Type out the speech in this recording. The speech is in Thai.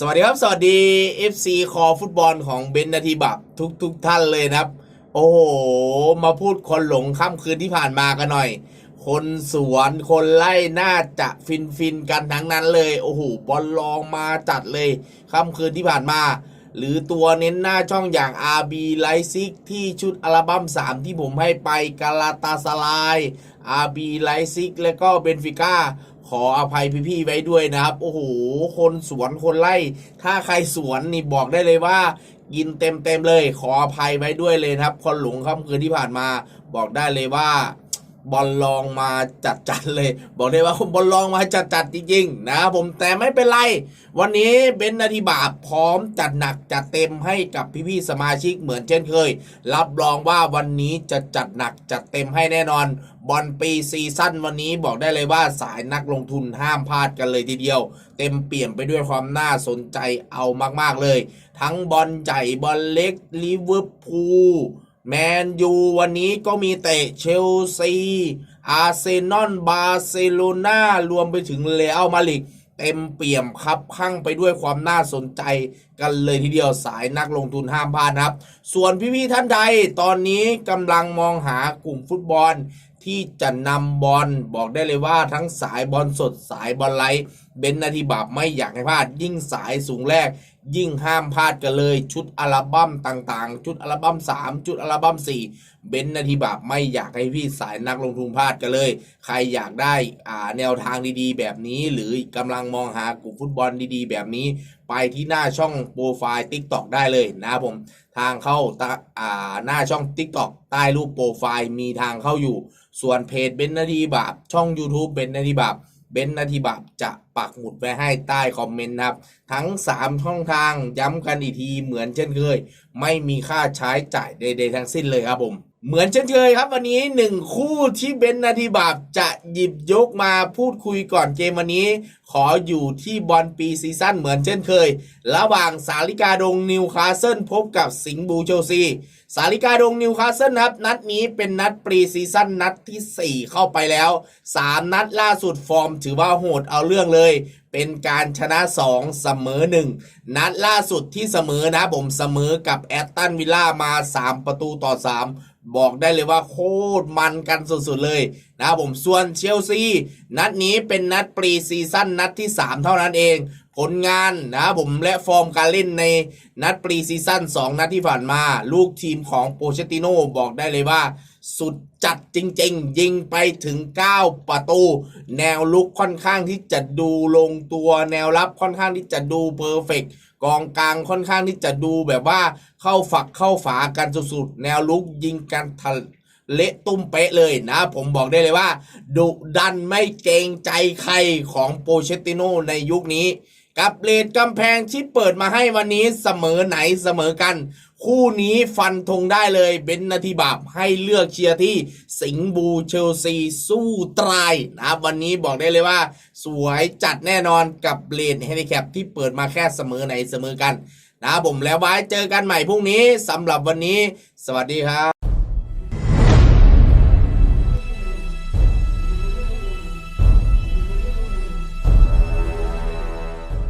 สวัสดีครับ สวัสดี FC คอฟุตบอลของเบนนาทีบับทุกทุกท่านเลยนะครับ โอ้โห มาพูดคนหลงค่ำคืนที่ผ่านมากันหน่อย คนสวนคนไล่น่าจะฟินฟินกันทั้งนั้นเลย โอ้โห บอลลองมาจัดเลยค่ำคืนที่ผ่านมา หรือตัวเน้นหน้าช่องอย่าง RB ไลซิกที่ชุดอัลบั้ม 3 ที่ผมให้ไปกาลาตาสลาย RB ไลซิกและก็เบนฟิก้า ขออภัยพี่ๆไว้ด้วยนะครับ โอ้โห คนสวนคนไล่ ถ้าใครสวนนี่บอกได้เลยว่า กินเต็มๆเลย ขออภัยไว้ด้วยเลยนะครับ คนหลงค่ำคืนที่ผ่านมา บอกได้เลยว่า บอลลองมาจัดๆเลย บอกได้ว่าบอลลองมาจัดๆจริงๆนะผมแต่ไม่เป็นไร วันนี้เบนนาทีบาปพร้อมจัดหนักจัดเต็มให้กับพี่ๆสมาชิกเหมือนเช่นเคย รับรองว่าวันนี้จะจัดหนักจัดเต็มให้แน่นอนบอลปีซีซั่นวันนี้บอกได้เลยว่าสายนักลงทุนห้ามพลาดกันเลยทีเดียว เต็มเปี่ยมไปด้วยความน่าสนใจเอามากๆเลย ทั้งบอลใหญ่บอลเล็กลิเวอร์พูล แมนยูวันนี้ก็มีเตะเชลซี อาร์เซนอล บาร์เซโลนารวมไปถึงเรอัลมาดริดเต็มเปี่ยมครับข้างไปด้วยความน่าสนใจกันเลยทีเดียวสายนักลงทุนห้ามพลาดครับ ส่วนพี่ๆท่านใดตอนนี้กำลังมองหากลุ่มฟุตบอล ที่จะนำบอลบอกได้เลยว่าทั้งสายบอลสดสายบอลไลท์เบนนาทีบาปไม่อยากให้พลาด ยิ่งสายสูงแรก ยิ่งห้ามพลาดกันเลย ชุดอัลบั้มต่างๆ ชุดอัลบั้ม 3 ชุดอัลบั้ม 4 เบนนาทีบาปไม่อยากให้พี่สายนักลงทุนพลาดกันเลย ใครอยากได้อ่าแนวทางดีๆ แบบนี้ หรือกำลังมองหากลุ่มฟุตบอลดีๆ แบบนี้ ไปที่หน้าช่องโปรไฟล์ TikTok ได้เลยนะผม ทางเข้าตาอ่าหน้าช่อง TikTok ใต้รูปโปรไฟล์มีทางเข้าอยู่ ส่วนเพจเบนนาทีบาปช่อง YouTube เบนนาทีบาปเบนนาทีบาปจะปักหมุดไว้ให้ใต้คอมเมนต์นะครับ ทั้ง 3 ช่องทางย้ำกันอีกทีเหมือนเช่นเคย ไม่มีค่าใช้จ่ายใดๆทั้งสิ้นเลยครับผม เหมือนเช่นเคยครับ วันนี้หนึ่งคู่ที่เบนนาทีบาปจะหยิบยกมาพูดคุยก่อนเกมวันนี้ ขออยู่ที่บอลปีซีซั่นเหมือนเช่นเคย ระหว่างสาลิกาดงนิวคาสเซิลพบกับสิงห์บูเชลซีสาลิกาดงนิวคาสเซิลครับ นัดนี้เป็นนัดปรีซีซั่นนัดทีสี่4 เข้าไปแล้ว 3 นัดล่าสุดฟอร์มถือว่าโหดเอาเรื่องเลย เป็นการชนะ 2 เสมอ 1 นัดล่าสุดที่เสมอนะผมเสมอกับแอตตันวิลล่ามา 3 ประตูต่อ 3 บอกได้เลยว่าโคตรมันกันสุดๆเลยนะครับผมส่วนเชลซีนัดนี้เป็นนัดปรีซีซั่นนัดที่ 3 เท่านั้นเอง ผลงานนะครับผมและฟอร์มการเล่นในนัดปรีซีซั่น2 นัดที่ผ่านมา ลูกทีมของโปเชติโนบอกได้เลยว่า สุดจัดจริงๆ ยิงไปถึง 9 ประตู แนวลุกค่อนข้างที่จะดูลงตัวแนวรับค่อนข้างที่จะดูเพอร์เฟก กองกลางค่อนข้างที่จะดูแบบว่าเข้าฝักเข้าฝากันสุดๆ แนวลุกยิงกันทะเละตุ้มเป๊ะเลยนะ ผมบอกได้เลยว่า ดุดันไม่เกรงใจใครของโปเชตติโนในยุคนี้ กับเลดกำแพงที่เปิดมาให้วันนี้เสมอไหนเสมอกัน คู่นี้ฟันธงได้เลยเบนนาทีบาปให้เลือกเชียร์ที่สิงบูเชลซีสู้ตรายนะครับวันนี้บอกได้เลยว่า สวยจัดแน่นอนกับเลดแฮนดิแคปที่เปิดมาแค่เสมอไหนเสมอกันนะผมแล้วไว้เจอกันใหม่พรุ่งนี้สำหรับวันนี้ สวัสดีครับ